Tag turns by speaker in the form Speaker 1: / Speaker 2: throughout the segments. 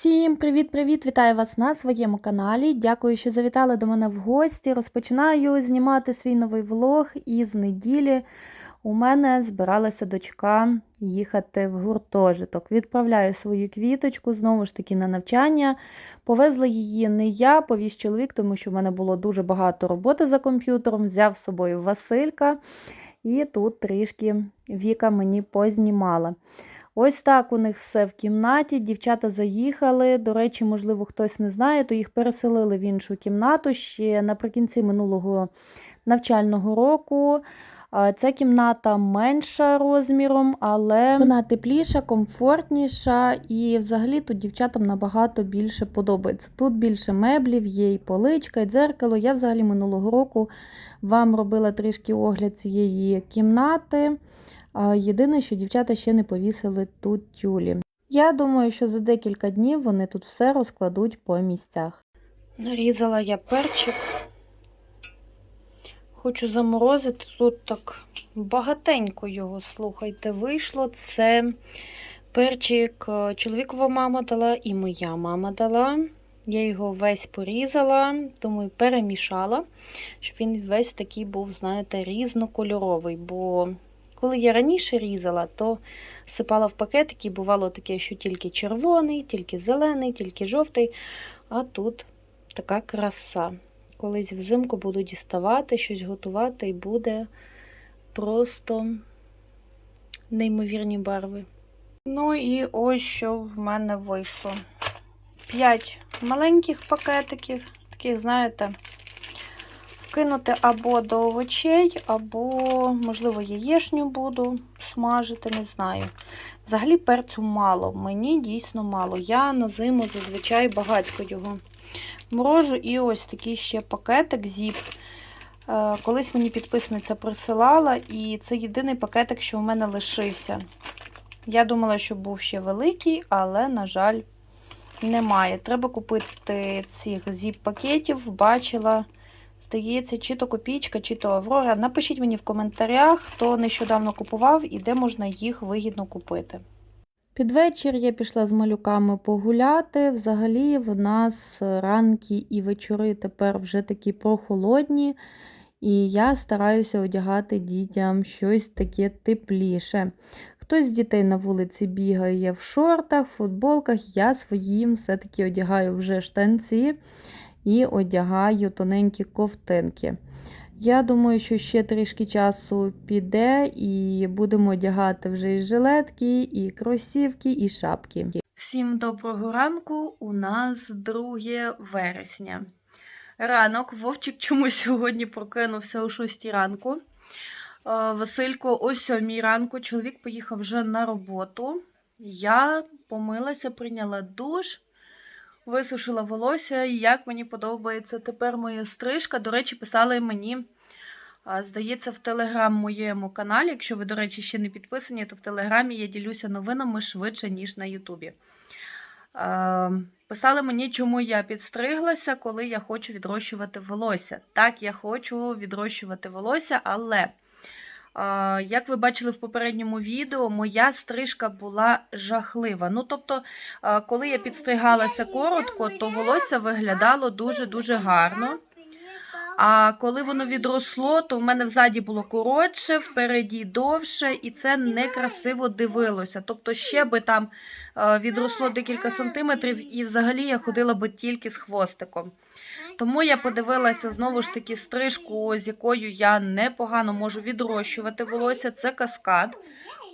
Speaker 1: Всім привіт-привіт! Вітаю вас на своєму каналі. Дякую, що завітали до мене в гості. Розпочинаю знімати свій новий влог із неділі у мене збиралася дочка їхати в гуртожиток. Відправляю свою квіточку знову ж таки на навчання. Повезла її не я, повіз чоловік, тому що в мене було дуже багато роботи за комп'ютером. Взяв з собою Василька, і тут трішки Віка мені познімала. Ось так у них все в кімнаті. Дівчата заїхали. До речі, можливо, хтось не знає, то їх переселили в іншу кімнату ще наприкінці минулого навчального року. Ця кімната менша розміром, але вона тепліша, комфортніша, і взагалі тут дівчатам набагато більше подобається. Тут більше меблів, є і поличка, і дзеркало. Я взагалі минулого року вам робила трішки огляд цієї кімнати. Єдине, що дівчата ще не повісили тут тюлі. Я думаю, що за декілька днів вони тут все розкладуть по місцях. Нарізала я перчик. Хочу заморозити. Тут так багатенько його, слухайте, вийшло. Це перчик е, чоловікова мама дала і моя мама дала. Я його весь порізала, думаю, перемішала, щоб він весь такий був, знаєте, різнокольоровий. Бо коли я раніше різала, то сипала в пакетики, бувало таке, що тільки червоний, тільки зелений, тільки жовтий. А тут така краса. Колись взимку буду діставати, щось готувати, і буде просто неймовірні барви. Ну і ось що в мене вийшло. П'ять маленьких пакетиків, таких, знаєте, вкинути або до овочей, або, можливо, яєшню буду смажити, не знаю. Взагалі перцю мало, мені дійсно мало. Я на зиму зазвичай багатько його морожу. І ось такий ще пакетик зіп. Е, Колись мені підписниця присилала, і це єдиний пакетик, що у мене лишився. Я думала, що був ще великий, але, на жаль, немає. Треба купити цих зіп-пакетів. Бачила, здається, чи то копійка, чи то Аврора. Напишіть мені в коментарях, хто нещодавно купував і де можна їх вигідно купити. Під вечір я пішла з малюками погуляти. Взагалі, в нас ранки і вечори тепер вже такі прохолодні, і я стараюся одягати дітям щось таке тепліше. Хтось з дітей на вулиці бігає в шортах, футболках. Я своїм все-таки одягаю вже штанці і одягаю тоненькі ковтинки. Я думаю, що ще трішки часу піде, і будемо одягати вже і жилетки, і кросівки, і шапки. Всім доброго ранку. У нас 2 вересня. Ранок Вовчик чомусь сьогодні прокинувся о 6 ранку. Е, Василько о 7 ранку. Чоловік поїхав вже на роботу. Я помилася, прийняла душ. Висушила волосся, і як мені подобається тепер моя стрижка. До речі, писали мені, здається, в телеграм моєму каналі. Якщо ви, до речі, ще не підписані, то в телеграмі я ділюся новинами швидше, ніж на Ютубі. Писали мені, чому я підстриглася, коли я хочу відрощувати волосся. Так, я хочу відрощувати волосся, але. Як ви бачили в попередньому відео, моя стрижка була жахлива. Ну, тобто, коли я підстригалася коротко, то волосся виглядало дуже-дуже гарно. А коли воно відросло, то в мене взаді було коротше, впереді довше, і це некрасиво дивилося. Тобто, ще би там відросло декілька сантиметрів, і взагалі я ходила би тільки з хвостиком. Тому я подивилася знову ж таки стрижку, з якою я непогано можу відрощувати волосся. Це каскад.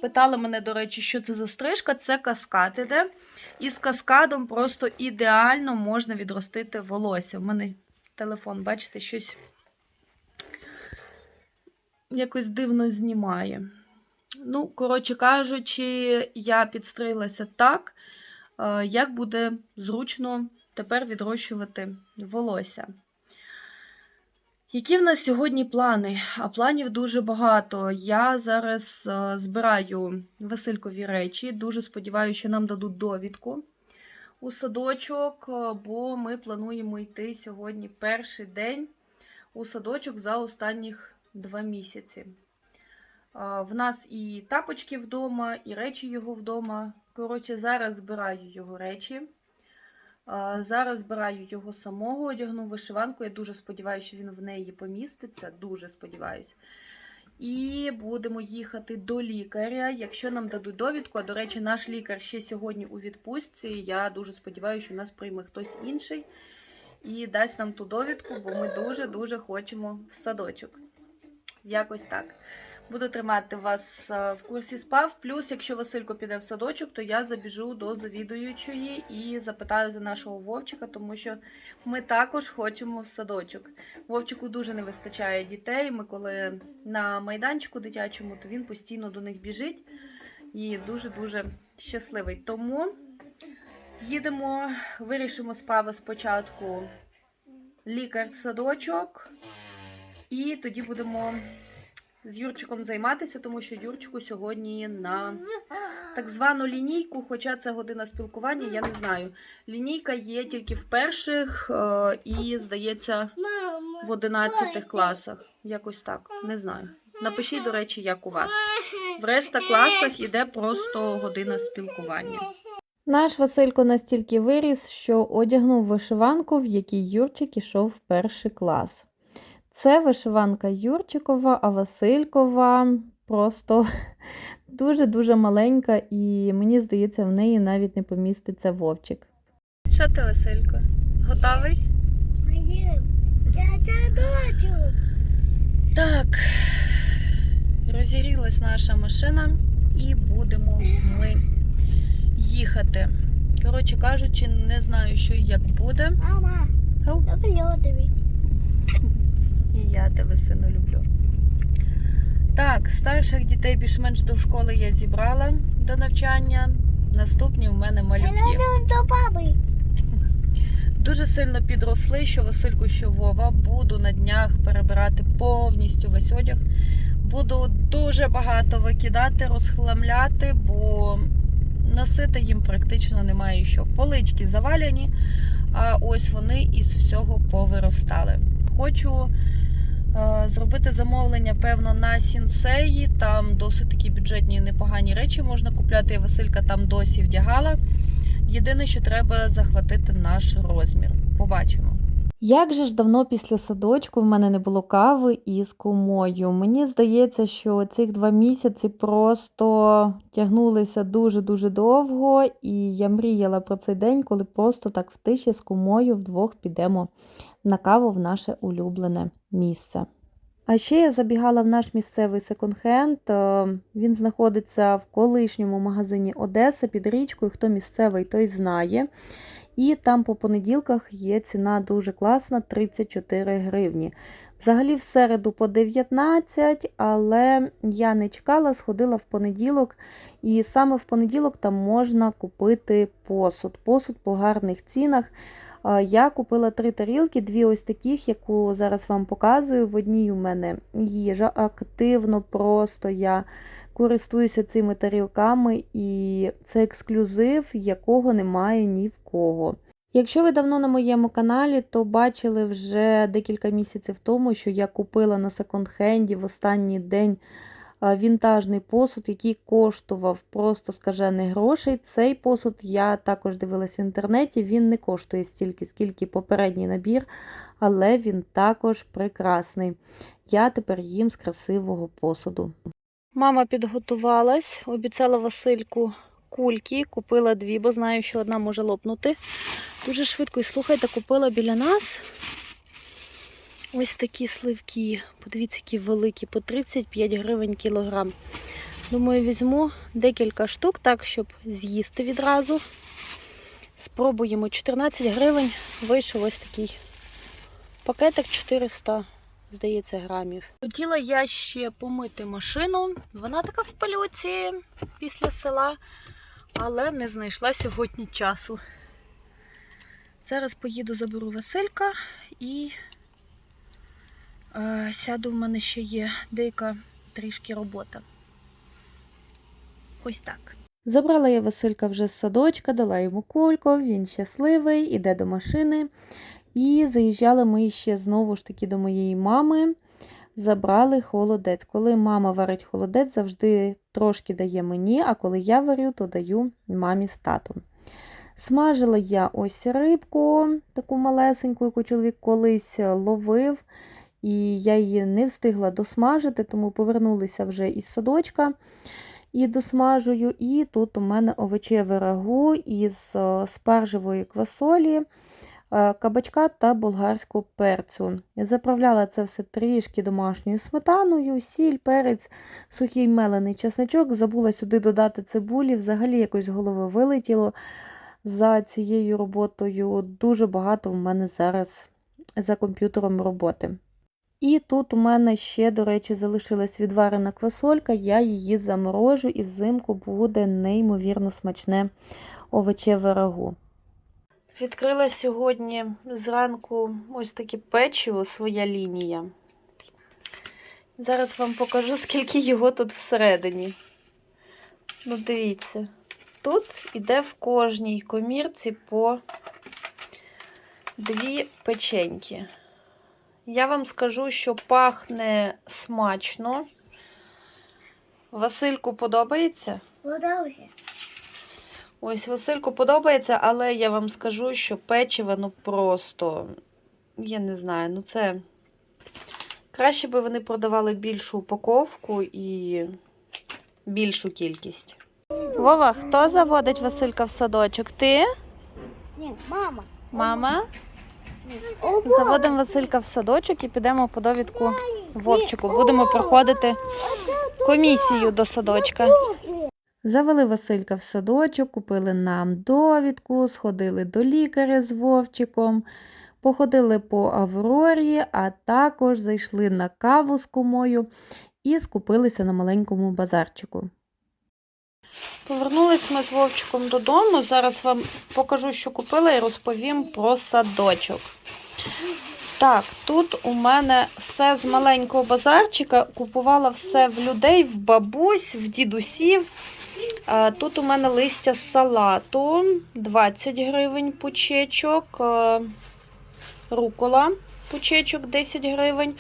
Speaker 1: Питали мене, до речі, що це за стрижка? Це каскад іде. І з каскадом просто ідеально можна відростити волосся. У мене телефон, бачите, щось якось дивно знімає. Ну, коротше кажучи, я підстриглася так, е, як буде зручно тепер відрощувати волосся. Які в нас сьогодні плани? А планів дуже багато. Я зараз е, збираю Василькові речі. Дуже сподіваюся, що нам дадуть довідку у садочок, е, бо ми плануємо йти сьогодні перший день у садочок за останніх два місяці. Е, В нас і тапочки вдома, і речі його вдома. Коротше, зараз збираю його речі. Зараз збираю його самого, одягну вишиванку. Я дуже сподіваюся, що він в неї поміститься. Дуже сподіваюся. І будемо їхати до лікаря, якщо нам дадуть довідку. А до речі, наш лікар ще сьогодні у відпустці. Я дуже сподіваюся, що нас прийме хтось інший і дасть нам ту довідку, бо ми дуже-дуже хочемо в садочок. Якось так. Буду тримати вас е, в курсі спав. Плюс, якщо Василько піде в садочок, то я забіжу до завідуючої і запитаю за нашого Вовчика, тому що ми також хочемо в садочок. Вовчику дуже не вистачає дітей. Ми коли на майданчику дитячому, то він постійно до них біжить і дуже-дуже щасливий. Тому їдемо, вирішимо справи спочатку лікар-садочок, і тоді будемо з Юрчиком займатися, тому що Юрчику сьогодні на так звану лінійку, хоча це година спілкування, я не знаю. Лінійка є тільки в перших е, і, здається, в 11 класах. Якось так, не знаю. Напишіть, до речі, як у вас. В решта класах іде просто година спілкування. Наш Василько настільки виріс, що одягнув вишиванку, в якій Юрчик ішов в перший клас. Це вишиванка Юрчикова, а Василькова просто дуже-дуже маленька, і мені здається, в неї навіть не поміститься вовчик. Що ти, Василько? Готовий?
Speaker 2: Я це хочу.
Speaker 1: Так, розігрілась наша машина і будемо ми їхати. Коротше кажучи, не знаю, що і як буде.
Speaker 2: Мама, люблю тобі.
Speaker 1: І я тебе сину люблю. Так, старших дітей більш-менш до школи я зібрала до навчання. Наступні в мене малюки.
Speaker 2: До баби.
Speaker 1: Дуже сильно підросли, що Васильку, що Вова. Буду на днях перебирати повністю весь одяг. Буду дуже багато викидати, розхламляти, бо носити їм практично немає що. Полички заваляні, а ось вони із всього повиростали. Хочу зробити замовлення, певно, на сінсеї. Там досить такі бюджетні непогані речі можна купляти. Василька там досі вдягала. Єдине, що треба захватити наш розмір. Побачимо. Як же ж давно після садочку в мене не було кави із кумою. Мені здається, що цих два місяці просто тягнулися дуже-дуже довго, і я мріяла про цей день, коли просто так в тиші з кумою вдвох підемо на каву в наше улюблене місце. А ще я забігала в наш місцевий секонд-хенд. Е, Він знаходиться в колишньому магазині Одеса під річкою. Хто місцевий, той знає. І там по понеділках є ціна дуже класна 34 гривні. Взагалі в середу по 19, але я не чекала, сходила в понеділок. І саме в понеділок там можна купити посуд. Посуд по гарних цінах. Я купила три тарілки, дві ось таких, яку зараз вам показую. В одній у мене їжа активно, просто я користуюся цими тарілками, і це ексклюзив, якого немає ні в кого. Якщо ви давно на моєму каналі, то бачили вже декілька місяців тому, що я купила на секонд-хенді в останній день вінтажний посуд, який коштував просто скажених грошей. Цей посуд я також дивилась в інтернеті. Він не коштує стільки, скільки попередній набір, але він також прекрасний. Я тепер їм з красивого посуду. Мама підготувалась, обіцяла Васильку кульки, купила дві, бо знаю, що одна може лопнути. Дуже швидко і слухайте, купила біля нас ось такі сливки. Подивіться, які великі, по 35 гривень кілограм. Думаю, візьму декілька штук, так, щоб з'їсти відразу. Спробуємо 14 гривень. Вийшов ось такий пакетик 400, здається, грамів. Хотіла я ще помити машину. Вона така в пилюці після села, але не знайшла сьогодні часу. Зараз поїду, заберу Василька і сяду, в мене ще є деяка трішки робота. Ось так. Забрала я Василька вже з садочка, дала йому кульку, він щасливий, іде до машини. І заїжджали ми ще знову ж таки до моєї мами. Забрали холодець. Коли мама варить холодець, завжди трошки дає мені, а коли я варю, то даю мамі з татом.
Speaker 3: Смажила я ось рибку, таку малесеньку, яку чоловік колись ловив, і я її не встигла досмажити, тому повернулися вже із садочка і досмажую. І тут у мене овочеве рагу із е, спаржевої квасолі, е, кабачка та болгарського перцю. Заправляла це все трішки домашньою сметаною, сіль, перець, сухий мелений чесничок. Забула сюди додати цибулі, взагалі якось з голови вилетіло. За цією роботою дуже багато в мене зараз за комп'ютером роботи. І тут у мене ще, до речі, залишилась відварена квасолька, я її заморожу і взимку буде неймовірно смачне овочеве рагу.
Speaker 1: Відкрила сьогодні зранку ось таке печиво, своя лінія. Зараз вам покажу, скільки його тут всередині. Ну, дивіться, тут іде в кожній комірці по дві печеньки. Я вам скажу, що пахне смачно. Васильку подобається?
Speaker 2: Подовжує.
Speaker 1: Ось Васильку подобається, але я вам скажу, що печиво, ну просто, я не знаю, ну це. Краще би вони продавали більшу упаковку і більшу кількість. Вова, хто заводить Василька в садочок? Ти?
Speaker 2: Ні, мама.
Speaker 1: Мама? Заводимо Василька в садочок і підемо по довідку Вовчику. Будемо проходити комісію до садочка.
Speaker 3: Завели Василька в садочок, купили нам довідку, сходили до лікаря з Вовчиком, походили по Аврорі, а також зайшли на каву з кумою і скупилися на маленькому базарчику.
Speaker 1: Повернулись ми з Вовчиком додому. Зараз вам покажу, що купила, і розповім про садочок. Так, тут у мене все з маленького базарчика. Купувала все в людей, в бабусь, в дідусів. Тут у мене листя салату 20 гривень пучечок, рукола пучечок 10 гривень.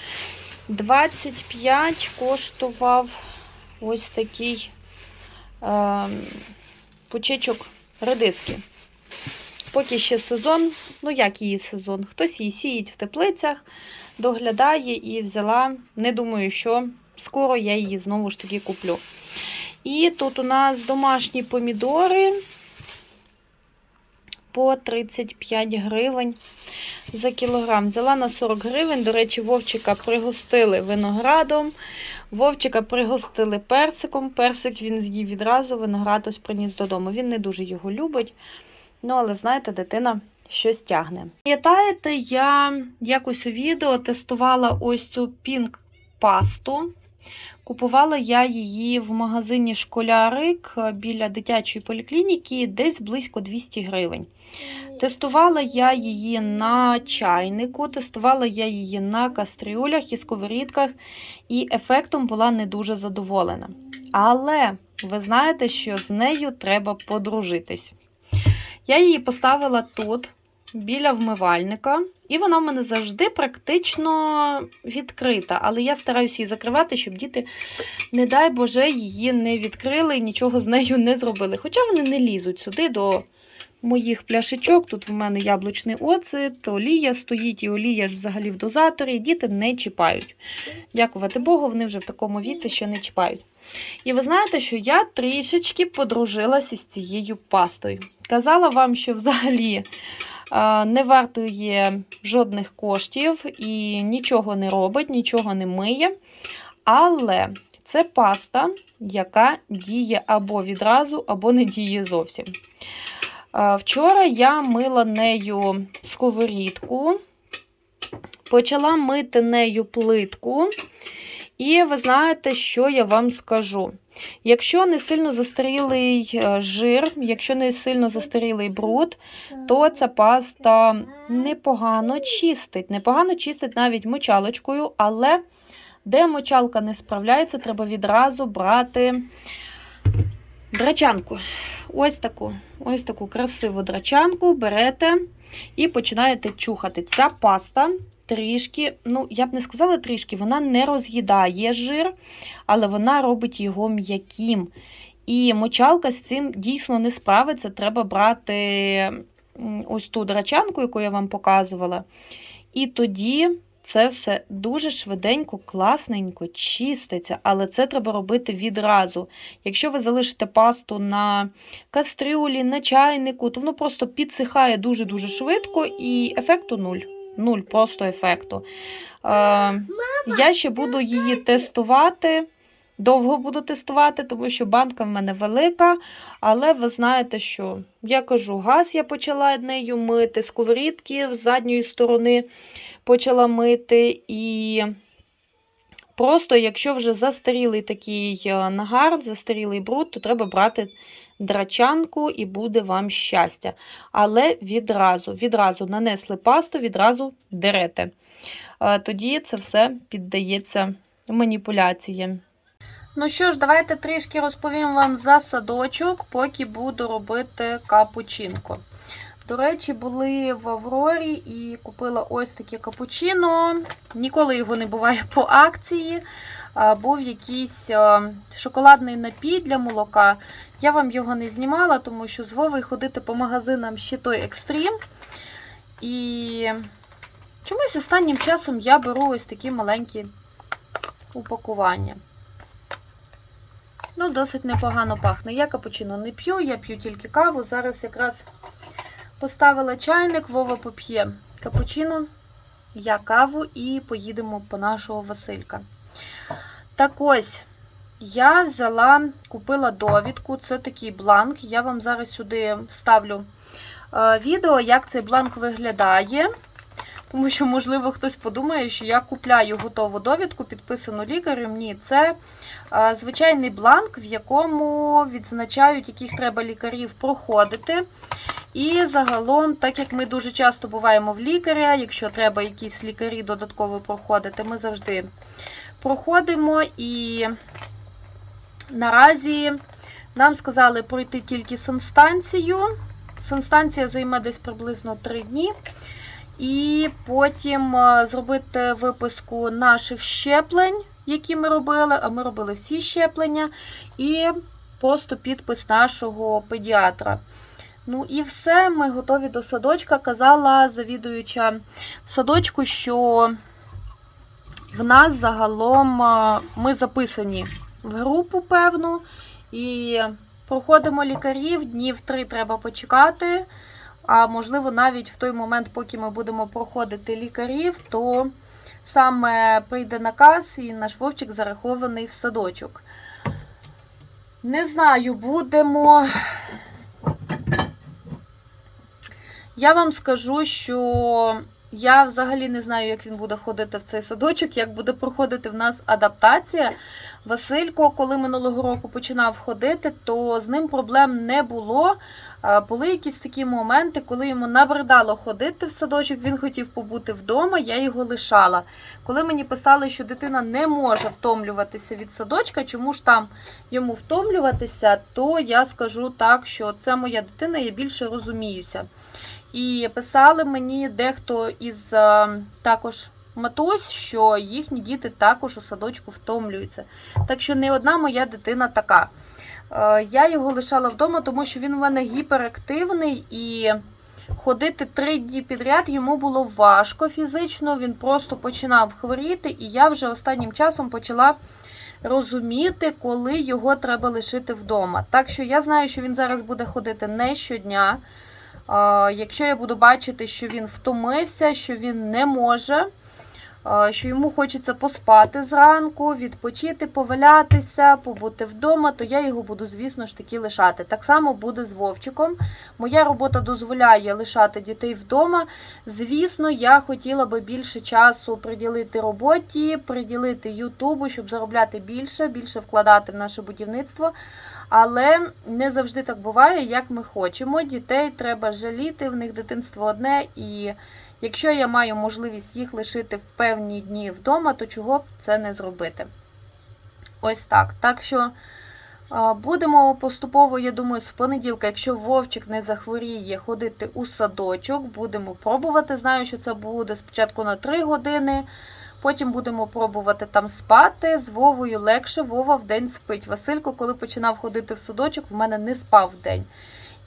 Speaker 1: 25 коштував ось такий пучечок редиски. Поки ще сезон, ну як її сезон? Хтось її сіють в теплицях, доглядає і взяла. Не думаю, що скоро я її знову ж таки куплю. І тут у нас домашні помідори по 35 гривень за кілограм. Взяла на 40 гривень. До речі, Вовчика пригостили виноградом. Вовчика пригостили персиком. Персик він з'їв відразу, виноград ось приніс додому. Він не дуже його любить. Ну, але знаєте, дитина щось тягне. Пам'ятаєте, я якось у відео тестувала ось цю пінк пасту. Купувала я її в магазині Школярик біля дитячої поліклініки десь близько 200 гривень. Тестувала я її на чайнику, тестувала я її на кастрюлях і сковорідках, і ефектом була не дуже задоволена. Але ви знаєте, що з нею треба подружитись. Я її поставила тут, біля вмивальника, і вона в мене завжди практично відкрита. Але я стараюся її закривати, щоб діти, не дай Боже, її не відкрили і нічого з нею не зробили. Хоча вони не лізуть сюди до моїх пляшечок. Тут в мене яблучний оцет, олія стоїть, і олія ж взагалі в дозаторі. Діти не чіпають. Дякувати Богу, вони вже в такому віці, що не чіпають. І ви знаєте, що я трішечки подружилася з цією пастою. Казала вам, що взагалі не вартує жодних коштів і нічого не робить, нічого не миє. Але це паста, яка діє або відразу, або не діє зовсім. Вчора я мила нею сковорідку, почала мити нею плитку. І ви знаєте, що я вам скажу. Якщо не сильно застарілий е, жир, якщо не сильно застарілий бруд, то ця паста непогано чистить. Непогано чистить навіть мочалочкою, але де мочалка не справляється, треба відразу брати драчанку. Ось таку, ось таку красиву драчанку берете і починаєте чухати. Ця паста трішки, ну, я б не сказала трішки, вона не роз'їдає жир, але вона робить його м'яким. І мочалка з цим дійсно не справиться. Треба брати ось ту драчанку, яку я вам показувала. І тоді це все дуже швиденько, класненько чиститься, але це треба робити відразу. Якщо ви залишите пасту на кастрюлі, на чайнику, то воно просто підсихає дуже-дуже швидко і ефекту нуль. Нуль просто ефекту. Е, я ще буду її тестувати. Довго буду тестувати, тому що банка в мене велика. Але ви знаєте, що я кажу, газ я почала нею мити, сковорідки з задньої сторони почала мити. І просто, якщо вже застарілий такий е, нагар, застарілий бруд, то треба брати драчанку і буде вам щастя. Але відразу, відразу нанесли пасту, відразу дерете. Е, Тоді це все піддається маніпуляціям. Ну що ж, давайте трішки розповім вам за садочок, поки буду робити капучинко. До речі, були в Аврорі і купила ось таке капучино. Ніколи його не буває по акції. А, Був якийсь а, шоколадний напій для молока. Я вам його не знімала, тому що з Вовою ходити по магазинам ще той екстрім. І чомусь останнім часом я беру ось такі маленькі упакування. Ну, досить непогано пахне. Я капучино не п'ю, я п'ю тільки каву. Зараз якраз поставила чайник, Вова поп'є капучино, я каву і поїдемо по нашого Василька. Так ось, я взяла, купила довідку, це такий бланк. Я вам зараз сюди вставлю е, відео, як цей бланк виглядає. Тому що, можливо, хтось подумає, що я купляю готову довідку, підписану лікарем. Ні, це е, звичайний бланк, в якому відзначають, яких треба лікарів проходити. І загалом, так як ми дуже часто буваємо в лікаря, якщо треба якісь лікарі додатково проходити, ми завжди проходимо. І наразі нам сказали пройти тільки санстанцію. Санстанція займе десь приблизно 3 дні. І потім е, зробити виписку наших щеплень, які ми робили, а ми робили всі щеплення, і просто підпис нашого педіатра. Ну і все, ми готові до садочка. Казала завідуюча садочку, що в нас загалом е, ми записані в групу певну, і проходимо лікарів, днів три треба почекати. А можливо, навіть в той момент, поки ми будемо проходити лікарів, то саме прийде наказ і наш вовчик зарахований в садочок. Не знаю, будемо. Я вам скажу, що я взагалі не знаю, як він буде ходити в цей садочок, як буде проходити в нас адаптація. Василько, коли минулого року починав ходити, то з ним проблем не було. Були якісь такі моменти, коли йому набридало ходити в садочок, він хотів побути вдома, я його лишала. Коли мені писали, що дитина не може втомлюватися від садочка, чому ж там йому втомлюватися, то я скажу так, що це моя дитина, я більше розуміюся. І писали мені дехто із також матусь, що їхні діти також у садочку втомлюються. Так що не одна моя дитина така. Е, Я його лишала вдома, тому що він у мене гіперактивний і ходити три дні підряд йому було важко фізично. Він просто починав хворіти, і я вже останнім часом почала розуміти, коли його треба лишити вдома. Так що я знаю, що він зараз буде ходити не щодня. Е, Якщо я буду бачити, що він втомився, що він не може, що йому хочеться поспати зранку, відпочити, повалятися, побути вдома, то я його буду, звісно ж таки, лишати. Так само буде з Вовчиком. Моя робота дозволяє лишати дітей вдома. Звісно, я хотіла би більше часу приділити роботі, приділити Ютубу, щоб заробляти більше, більше вкладати в наше будівництво. Але не завжди так буває, як ми хочемо. Дітей треба жаліти, в них дитинство одне, і якщо я маю можливість їх лишити в певні дні вдома, то чого б це не зробити? Ось так. Так що будемо поступово, я думаю, з понеділка, якщо Вовчик не захворіє, ходити у садочок, будемо пробувати. Знаю, що це буде спочатку на 3 години. Потім будемо пробувати там спати. З Вовою легше. Вова вдень спить. Василько, коли починав ходити в садочок, в мене не спав вдень.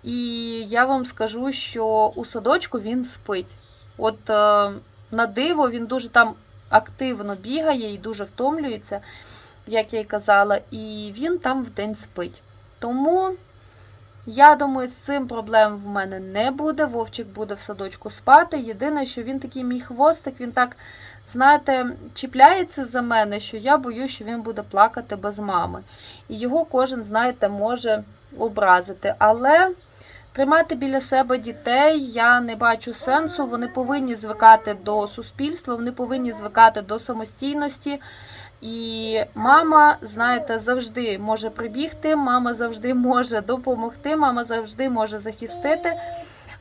Speaker 1: І я вам скажу, що у садочку він спить. От е, на диво він дуже там активно бігає і дуже втомлюється, як я й казала, і він там вдень спить. Тому я думаю, з цим проблем в мене не буде. Вовчик буде в садочку спати. Єдине, що він такий мій хвостик, він так, знаєте, чіпляється за мене, що я боюсь, що він буде плакати без мами. І його кожен, знаєте, може образити. Але тримати біля себе дітей я не бачу сенсу. Вони повинні звикати до суспільства, вони повинні звикати до самостійності. І мама, знаєте, завжди може прибігти, мама завжди може допомогти, мама завжди може захистити.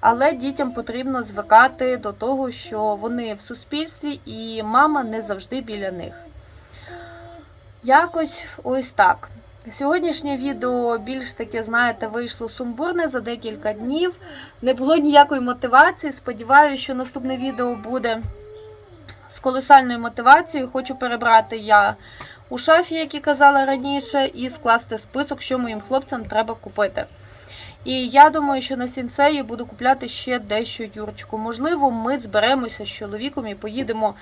Speaker 1: Але дітям потрібно звикати до того, що вони в суспільстві і мама не завжди біля них. Якось ось так. Сьогоднішнє відео більш таке, знаєте, вийшло сумбурне за декілька днів. Не було ніякої мотивації. Сподіваюся, що наступне відео буде з колосальною мотивацією. Хочу перебрати я у шафі, як і казала раніше, і скласти список, що моїм хлопцям треба купити. І я думаю, що на сінцеї буду купляти ще дещо Юрчику. Можливо, ми зберемося з чоловіком і поїдемо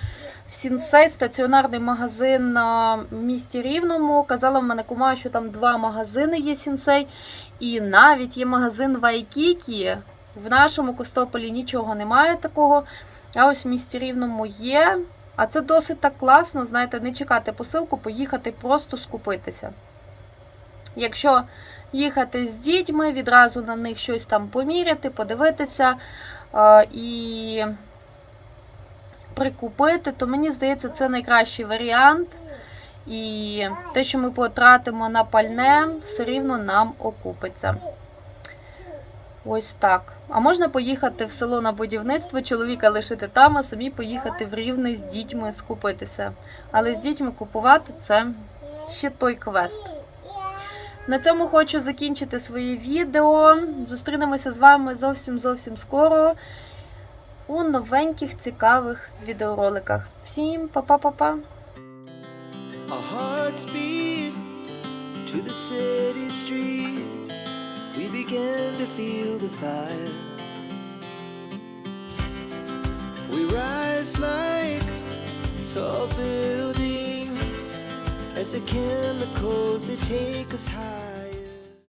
Speaker 1: в сінсей, стаціонарний магазин а, в місті Рівному. Казала в мене кума, що там два магазини є сінсей, і навіть є магазин Вайкікі. В нашому Костополі нічого немає такого. А ось в місті Рівному є. А це досить так класно, знаєте, не чекати посилку, поїхати просто скупитися. Якщо їхати з дітьми, відразу на них щось там поміряти, подивитися і прикупити, то мені здається, це найкращий варіант. І те, що ми потратимо на пальне, все рівно нам окупиться. Ось так. А можна поїхати в село на будівництво, чоловіка лишити там, а самі поїхати в Рівне з дітьми скупитися. Але з дітьми купувати це ще той квест. На цьому хочу закінчити своє відео. Зустрінемося з вами зовсім зовсім скоро у новеньких цікавих відеороликах. Всім па-па-па-па!
Speaker 4: To the city streets. We began to feel the fire. We rise like tall buildings as the chemicals they take us high.